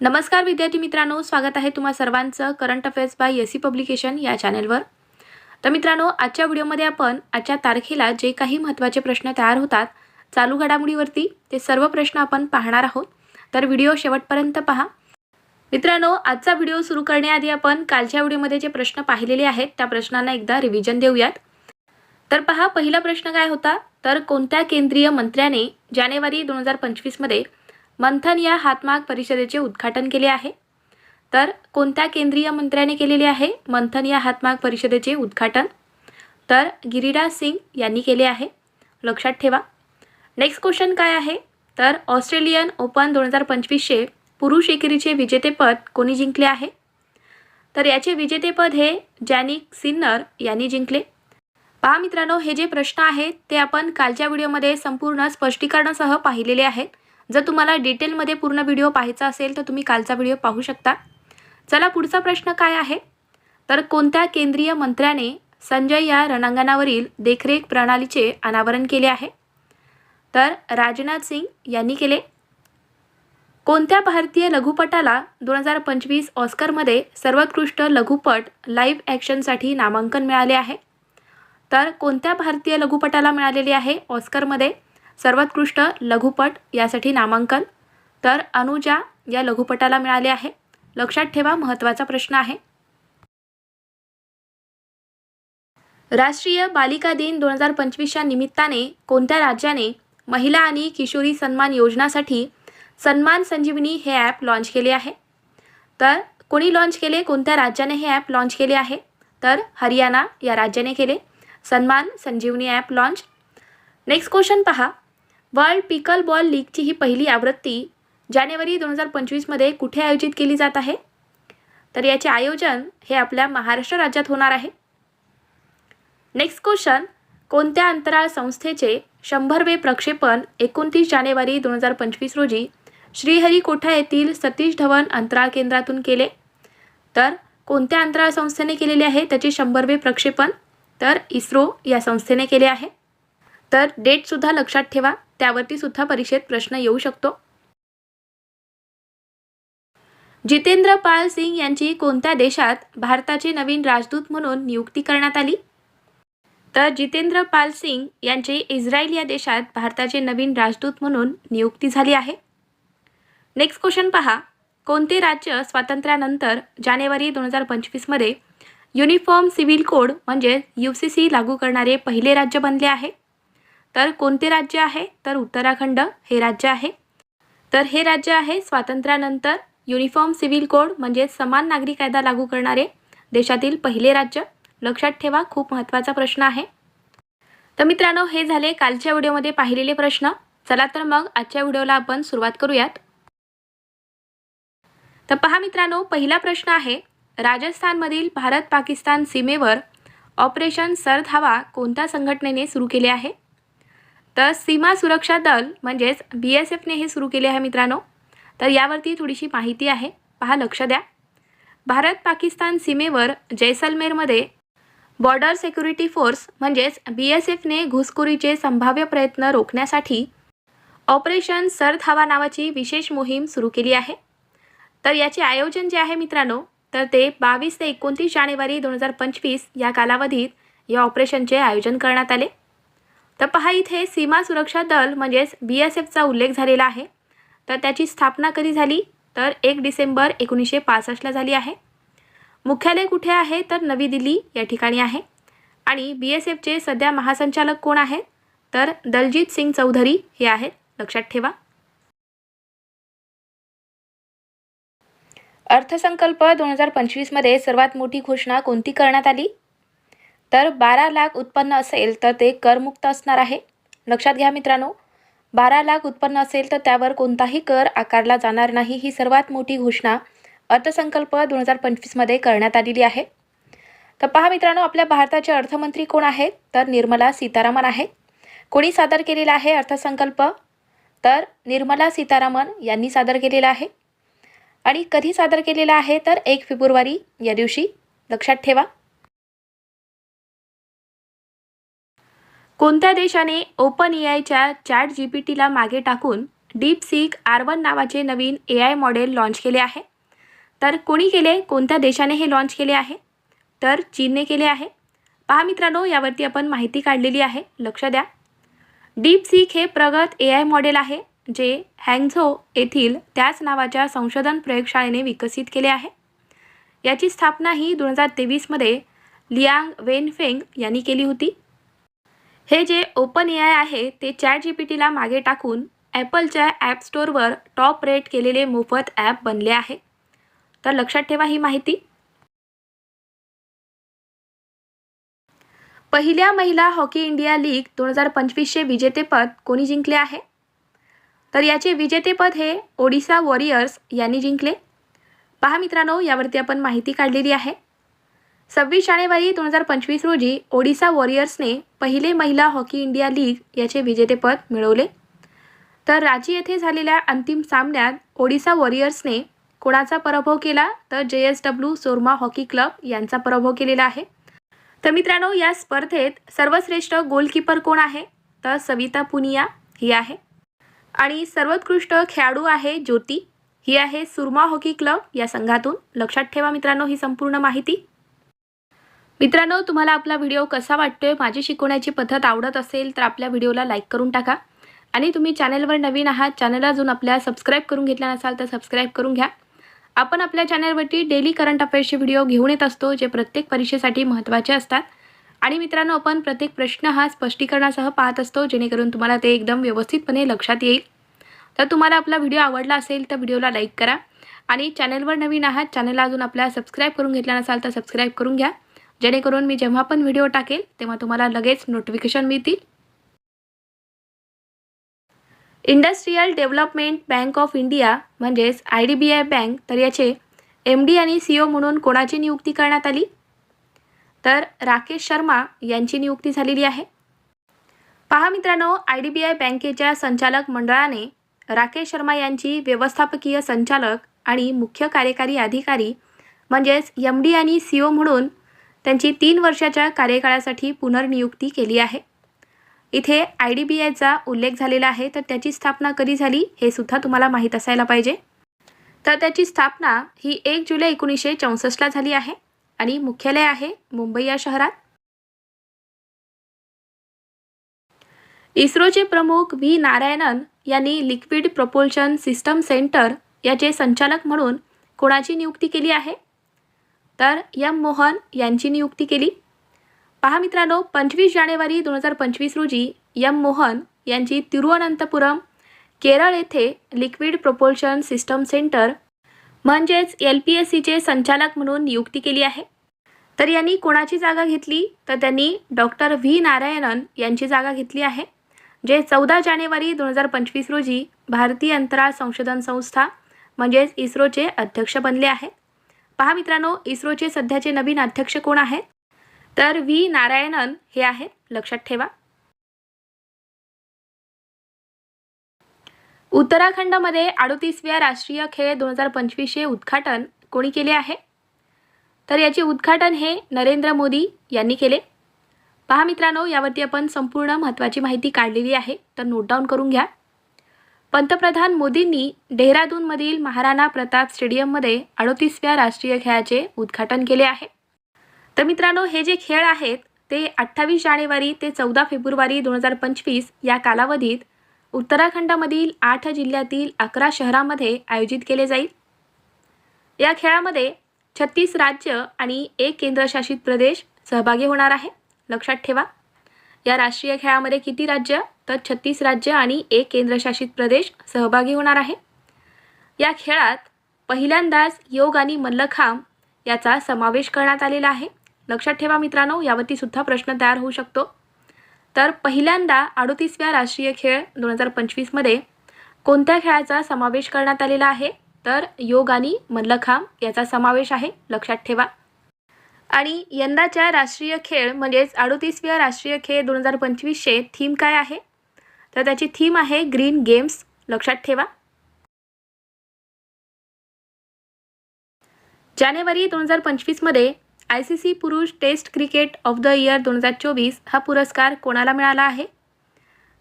नमस्कार विद्यार्थी मित्रांनो स्वागत आहे तुम्हा सर्वांचं current affairs by S C publication या चॅनेलवर. तर मित्रांनो आजच्या व्हिडिओमध्ये आपण आजच्या तारखेला जे काही महत्त्वाचे प्रश्न तयार होतात चालू घडामोडीवरती ते सर्व प्रश्न आपण पाहणार आहोत. तर व्हिडिओ शेवटपर्यंत पहा. मित्रांनो आजचा व्हिडिओ सुरू करण्याआधी आपण कालच्या व्हिडिओमध्ये जे प्रश्न पाहिलेले आहेत त्या प्रश्नांना एकदा रिव्हिजन देऊयात. तर पहा पहिला प्रश्न काय होता? तर कोणत्या केंद्रीय मंत्र्याने जानेवारी दोन हजार पंचवीसमध्ये मंथन या हातमाग परिषदेचे उद्घाटन केले आहे. तर कोणत्या केंद्रीय मंत्र्याने केलेले आहे मंथन या हातमाग परिषदेचे उद्घाटन? तर गिरिराज सिंग यांनी केले आहे. लक्षात ठेवा. नेक्स्ट क्वेश्चन काय आहे? तर ऑस्ट्रेलियन ओपन दोन हजार पंचवीसचे पुरुष एकेरीचे विजेतेपद कोणी जिंकले आहे? तर याचे विजेतेपद हे जॅनिक सिन्नर यांनी जिंकले. पहा मित्रांनो हे जे प्रश्न आहेत ते आपण कालच्या व्हिडिओमध्ये संपूर्ण स्पष्टीकरणासह पाहिलेले आहेत. जर तुम्हाला डिटेलमध्ये पूर्ण व्हिडिओ पाहायचा असेल तर तुम्ही कालचा व्हिडिओ पाहू शकता. चला पुढचा प्रश्न काय आहे? तर कोणत्या केंद्रीय मंत्र्याने संजय या रणांगणावरील देखरेख प्रणालीचे अनावरण केले आहे? तर राजनाथ सिंग यांनी केले. कोणत्या भारतीय लघुपटाला दोन हजार पंचवीस ऑस्करमध्ये सर्वोत्कृष्ट लघुपट लाईव्ह ॲक्शनसाठी नामांकन मिळाले आहे? तर कोणत्या भारतीय लघुपटाला मिळालेले आहे ऑस्करमध्ये? सर्वोत्कृष्ट लघुपट यासाठी नामांकन. तर अनुजा या लघुपटाला मिळाले आहे. लक्षात ठेवा महत्त्वाचा प्रश्न आहे. राष्ट्रीय बालिका दिन दोन हजार पंचवीसच्या निमित्ताने कोणत्या राज्याने महिला आणि किशोरी सन्मान योजनासाठी सन्मान संजीवनी हे ॲप लॉन्च केले आहे? तर कोणी लॉन्च केले? कोणत्या राज्याने हे ॲप लॉन्च केले आहे? तर हरियाणा या राज्याने केले. Sanman Sanjeevani app launch next question पहा. वर्ल्ड पिकल बॉल लीगची ही पहिली आवृत्ती जानेवारी दोन हजार पंचवीसमध्ये कुठे आयोजित केली जात आहे? तर याचे आयोजन हे आपल्या महाराष्ट्र राज्यात होणार आहे. नेक्स्ट क्वेश्चन कोणत्या अंतराळ संस्थेचे शंभरवे प्रक्षेपण एकोणतीस जानेवारी दोन हजार पंचवीस रोजी श्रीहरिकोठा येथील सतीश धवन अंतराळ केंद्रातून केले? तर कोणत्या अंतराळ संस्थेने केलेले आहे त्याचे शंभरवे प्रक्षेपण? तर इस्रो या संस्थेने केले आहे. तर डेटसुद्धा लक्षात ठेवा. त्यावरती सुद्धा परीक्षेत प्रश्न येऊ शकतो. जितेंद्र पाल सिंग यांची कोणत्या देशात भारताचे नवीन राजदूत म्हणून नियुक्ती करण्यात आली? तर जितेंद्र पाल सिंग यांची इस्रायल या देशात भारताचे नवीन राजदूत म्हणून नियुक्ती झाली आहे. नेक्स्ट क्वेश्चन पहा. कोणते राज्य स्वातंत्र्यानंतर जानेवारी दोन हजार पंचवीसमध्ये युनिफॉर्म सिव्हिल कोड म्हणजे यू सी सी लागू करणारे पहिले राज्य बनले आहे? तर कोणते राज्य आहे? तर उत्तराखंड हे राज्य आहे. तर हे राज्य आहे स्वातंत्र्यानंतर युनिफॉर्म सिव्हिल कोड म्हणजे समान नागरी कायदा लागू करणारे देशातील पहिले राज्य. लक्षात ठेवा खूप महत्त्वाचा प्रश्न आहे. तर मित्रांनो हे झाले कालच्या व्हिडिओमध्ये पाहिलेले प्रश्न. चला तर मग आजच्या व्हिडिओला आपण सुरुवात करूयात. तर पहा मित्रांनो पहिला प्रश्न आहे राजस्थानमधील भारत पाकिस्तान सीमेवर ऑपरेशन सरधावा कोणत्या संघटनेने सुरू केले आहे? तर सीमा सुरक्षा दल म्हणजेच बी एस एफने हे सुरू केले आहे मित्रांनो. तर यावरती थोडीशी माहिती आहे. पहा लक्ष द्या. भारत पाकिस्तान सीमेवर जैसलमेरमध्ये बॉर्डर सिक्युरिटी फोर्स म्हणजेच बी एस एफने घुसखोरीचे संभाव्य प्रयत्न रोखण्यासाठी ऑपरेशन सरधावा नावाची विशेष मोहीम सुरू केली आहे. तर याचे आयोजन जे आहे मित्रांनो तर ते बावीस ते एकोणतीस जानेवारी दोन हजार पंचवीस या कालावधीत या ऑपरेशनचे आयोजन करण्यात आले. तर पहा इथे सीमा सुरक्षा दल म्हणजेच बी एस एफचा उल्लेख झालेला आहे. तर त्याची स्थापना कधी झाली? तर एक डिसेंबर एकोणीसशे पासष्टला झाली आहे. मुख्यालय कुठे आहे? तर नवी दिल्ली या ठिकाणी आहे. आणि बी एस एफचे सध्या महासंचालक कोण आहेत? तर दलजीत सिंग चौधरी हे आहेत. लक्षात ठेवा. अर्थसंकल्प दोन हजार पंचवीसमध्ये सर्वात मोठी घोषणा कोणती करण्यात आली? तर बारा लाख उत्पन्न असेल तर ते करमुक्त असणार आहे. लक्षात घ्या मित्रांनो बारा लाख उत्पन्न असेल तर त्यावर कोणताही कर आकारला जाणार नाही ही सर्वात मोठी घोषणा अर्थसंकल्प दोन हजार पंचवीसमध्ये करण्यात आलेली आहे. तर पहा मित्रांनो आपल्या भारताचे अर्थमंत्री कोण आहेत? तर निर्मला सीतारामन आहेत. कोणी सादर केलेला आहे अर्थसंकल्प? तर निर्मला सीतारामन यांनी सादर केलेला आहे. आणि कधी सादर केलेला आहे? तर एक फेब्रुवारी या दिवशी. लक्षात ठेवा. कोणत्या देशाने ओपन ए आयच्या चॅट जी पी टीला मागे टाकून डीप सीक आर वन नावाचे नवीन ए आय मॉडेल लॉन्च केले आहे? तर कोणी केले? कोणत्या देशाने हे लॉन्च केले आहे? तर चीनने केले आहे. पहा मित्रांनो यावरती आपण माहिती काढलेली आहे. लक्ष द्या. डीप सीक हे प्रगत ए आय मॉडेल आहे जे हँगझो येथील त्याच नावाच्या संशोधन प्रयोगशाळेने विकसित केले आहे. याची स्थापना ही दोन हजार तेवीसमध्ये लियांग वेनफेंग यांनी केली होती. हे जे ओपन ए आय आहे ते चॅट जी पी टीला मागे टाकून ॲपलच्या ॲप स्टोअरवर टॉप रेट केलेले मोफत ॲप बनले आहे. तर लक्षात ठेवा ही माहिती. पहिल्या महिला हॉकी इंडिया लीग दोन हजार पंचवीसचे विजेतेपद कोणी जिंकले आहे? तर याचे विजेतेपद हे ओडिसा वॉरियर्स यांनी जिंकले. पहा मित्रांनो यावरती आपण माहिती काढलेली आहे. सव्वीस जानेवारी दोन हजार पंचवीस रोजी ओडिसा वॉरियर्सने पहिले महिला हॉकी इंडिया लीग याचे विजेतेपद मिळवले. तर रांची येथे झालेल्या अंतिम सामन्यात ओडिसा वॉरियर्सने कोणाचा पराभव केला? तर J S W Soorma hockey club यांचा पराभव केलेला आहे. तर मित्रांनो या स्पर्धेत सर्वश्रेष्ठ गोलकीपर कोण आहे? तर सविता पुनिया ही आहे. आणि सर्वोत्कृष्ट खेळाडू आहे ज्योती. ही आहे सुरमा हॉकी क्लब या संघातून. लक्षात ठेवा मित्रांनो ही संपूर्ण माहिती. मित्रांनो तुम्हाला आपला व्हिडिओ कसा वाटतोय माझी शिकवण्याची पद्धत आवडत असेल तर आपल्या व्हिडिओला लाईक करून टाका. आणि तुम्ही चॅनलवर नवीन आहात चॅनल अजून आपल्या सबस्क्राईब करून घेतला नसाल तर सबस्क्राईब करून घ्या. आपण आपल्या चॅनलवरती डेली करंट अफेअर्सचे व्हिडिओ घेऊन येत असतो जे प्रत्येक परीक्षेसाठी महत्त्वाचे असतात. आणि मित्रांनो आपण प्रत्येक प्रश्न हा स्पष्टीकरणासह पाहत असतो जेणेकरून तुम्हाला ते एकदम व्यवस्थितपणे लक्षात येईल. तर तुम्हाला आपला व्हिडिओ आवडला असेल तर व्हिडिओला लाईक करा. आणि चॅनलवर नवीन आहात चॅनलला अजून आपल्या सबस्क्राईब करून घेतला नसाल तर सबस्क्राईब करून घ्या. जेणेकरून मी जेव्हा पण व्हिडिओ टाकेल तेव्हा तुम्हाला लगेच नोटिफिकेशन मिळतील. Industrial development bank of India म्हणजेच I D B I bank तर याचे एम डी आणि सी ओ म्हणून कोणाची नियुक्ती करण्यात आली? तर राकेश शर्मा यांची नियुक्ती झालेली आहे. पहा मित्रांनो आय डी बी आय बँकेच्या संचालक मंडळाने राकेश शर्मा यांची व्यवस्थापकीय संचालक आणि मुख्य कार्यकारी अधिकारी म्हणजेच एम डी आणि सी ओ म्हणून त्यांची तीन वर्षाच्या कार्यकाळासाठी पुनर्नियुक्ती केली आहे. इथे आय डी बी आयचा उल्लेख झालेला आहे तर त्याची स्थापना कधी झाली हे सुद्धा तुम्हाला माहीत असायला पाहिजे. तर त्याची स्थापना ही एक जुलै एकोणीसशे चौसष्टला झाली आहे आणि मुख्यालय आहे मुंबई या शहरात. इस्रोचे प्रमुख व्ही नारायणन यांनी लिक्विड प्रपोल्शन सिस्टम सेंटर याचे संचालक म्हणून कोणाची नियुक्ती केली आहे? तर एम मोहन यांची नियुक्ती केली. पहा मित्रांनो पंचवीस जानेवारी दोन हजार पंचवीस रोजी एम मोहन यांची तिरुवनंतपुरम केरळ येथे लिक्विड प्रोपोल्शन सिस्टम सेंटर म्हणजेच एल पी एस सीचे संचालक म्हणून नियुक्ती केली आहे. तर यांनी कोणाची जागा घेतली? तर त्यांनी डॉक्टर व्ही. नारायणन यांची जागा घेतली आहे जे चौदा जानेवारी दोन हजार पंचवीस रोजी भारतीय अंतराळ संशोधन संस्था म्हणजेच इस्रोचे अध्यक्ष बनले आहेत पहा मित्रांनो इस्रोचे सध्याचे नवीन अध्यक्ष कोण आहेत? तर व्ही. नारायणन हे आहेत. लक्षात ठेवा. उत्तराखंडमध्ये अडोतीसव्या राष्ट्रीय खेळ दोन हजार पंचवीसचे उद्घाटन कोणी केले आहे? तर याचे उद्घाटन हे नरेंद्र मोदी यांनी केले. पहा मित्रांनो यावरती आपण संपूर्ण महत्त्वाची माहिती काढलेली आहे. तर नोट डाऊन करून घ्या. पंतप्रधान मोदींनी डेहराडूनमधील महाराणा प्रताप स्टेडियममध्ये अडोतीसव्या राष्ट्रीय खेळाचे उद्घाटन केले आहे. तर मित्रांनो हे जे खेळ आहेत ते अठ्ठावीस जानेवारी ते चौदा फेब्रुवारी दोन हजार पंचवीस या कालावधीत उत्तराखंडामधील आठ जिल्ह्यातील अकरा शहरामध्ये आयोजित केले जाईल. या खेळामध्ये छत्तीस राज्य आणि एक केंद्रशासित प्रदेश सहभागी होणार आहे. लक्षात ठेवा. या राष्ट्रीय खेळामध्ये किती राज्य? तर छत्तीस राज्य आणि एक केंद्रशासित प्रदेश सहभागी होणार आहे. या खेळात पहिल्यांदाच योग आणि मल्लखांब याचा समावेश करण्यात आलेला आहे. लक्षात ठेवा मित्रांनो यावरती सुद्धा प्रश्न तयार होऊ शकतो. तर पहिल्यांदा अडोतीसव्या राष्ट्रीय खेळ दोन हजार पंचवीसमध्ये कोणत्या खेळाचा समावेश करण्यात आलेला आहे? तर योग आणि मल्लखांब याचा समावेश आहे. लक्षात ठेवा. आणि यंदाच्या राष्ट्रीय खेळ म्हणजेच अडोतीसव्या राष्ट्रीय खेळ दोन हजार पंचवीसचे थीम काय आहे? तर त्याची थीम आहे ग्रीन गेम्स लक्षात ठेवा. जानेवारी दोन हजार पंचवीसमध्ये आय सी सी पुरुष test cricket of the year दोन हजार चोवीस हा पुरस्कार कोणाला मिळाला आहे?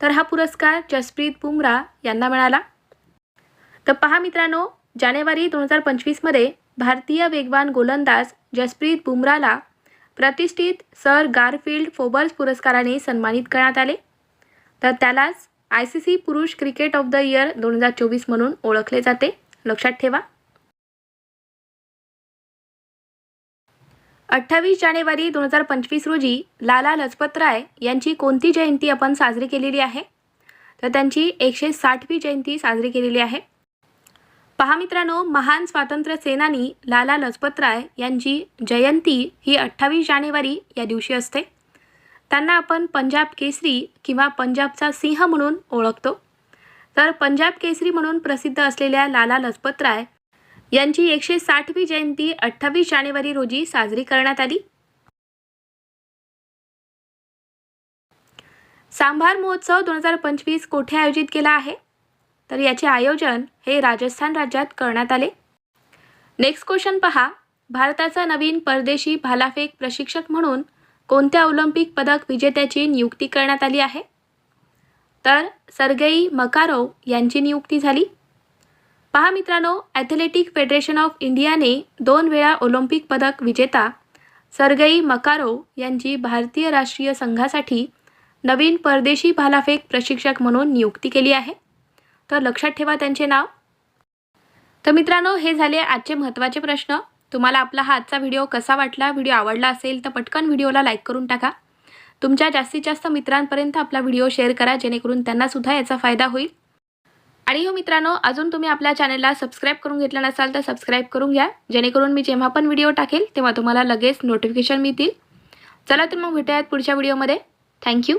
तर हा पुरस्कार जसप्रीत बुमरा यांना मिळाला. तर पहा मित्रांनो जानेवारी दोन हजार पंचवीसमध्ये भारतीय वेगवान गोलंदाज जसप्रीत बुमराला प्रतिष्ठित सर गारफिल्ड फोबर्स पुरस्काराने सन्मानित करण्यात आले. तर त्यालाच आय सी सी पुरुष क्रिकेट ऑफ द इयर दोन हजार चोवीस म्हणून ओळखले जाते. लक्षात ठेवा. अठ्ठावीस जानेवारी दोन हजार पंचवीस रोजी लाला लजपतराय यांची कोणती जयंती आपण साजरी केलेली आहे? तर त्यांची एकशे साठवी जयंती साजरी केलेली आहे. पहा मित्रांनो महान स्वातंत्र्य सेनानी लाला लजपतराय यांची जयंती ही अठ्ठावीस जानेवारी या दिवशी असते. त्यांना आपण पंजाब केसरी किंवा पंजाबचा सिंह म्हणून ओळखतो. तर पंजाब केसरी म्हणून प्रसिद्ध असलेल्या लाला लजपतराय यांची एकशे साठवी जयंती अठ्ठावीस जानेवारी रोजी साजरी करण्यात आली. सांभार महोत्सव दोन हजार पंचवीस कोठे आयोजित केला आहे? तर याचे आयोजन हे राजस्थान राज्यात करण्यात आले. नेक्स्ट क्वेश्चन पहा. भारताचा नवीन परदेशी भालाफेक प्रशिक्षक म्हणून कोणत्या ऑलिम्पिक पदक विजेत्याची नियुक्ती करण्यात आली आहे? तर सर्गई मकारोव यांची नियुक्ती झाली. पहा मित्रांनो ॲथलेटिक फेडरेशन ऑफ इंडियाने दोन वेळा ऑलिम्पिक पदक विजेता सर्गई मकारोव यांची भारतीय राष्ट्रीय संघासाठी नवीन परदेशी भालाफेक प्रशिक्षक म्हणून नियुक्ती केली आहे. तर लक्षात ठेवा त्यांचे नाव. तर मित्रांनो हे झाले आजचे महत्त्वाचे प्रश्न. तुम्हाला आपला हा आजचा व्हिडिओ कसा वाटला व्हिडिओ आवडला असेल तर पटकन व्हिडिओला लाईक करून टाका. तुमच्या जास्तीत जास्त मित्रांपर्यंत आपला व्हिडिओ शेअर करा जेणेकरून त्यांनासुद्धा याचा फायदा होईल. आणि हो मित्रांनो अजून तुम्ही आपल्या चॅनलला सबस्क्राईब करून घेतलं नसाल तर सबस्क्राईब करून घ्या. जेणेकरून मी जेव्हा पण व्हिडिओ टाकेल तेव्हा तुम्हाला लगेच नोटिफिकेशन मिळतील. चला तर मग भेटूयात पुढच्या व्हिडिओमध्ये. थँक्यू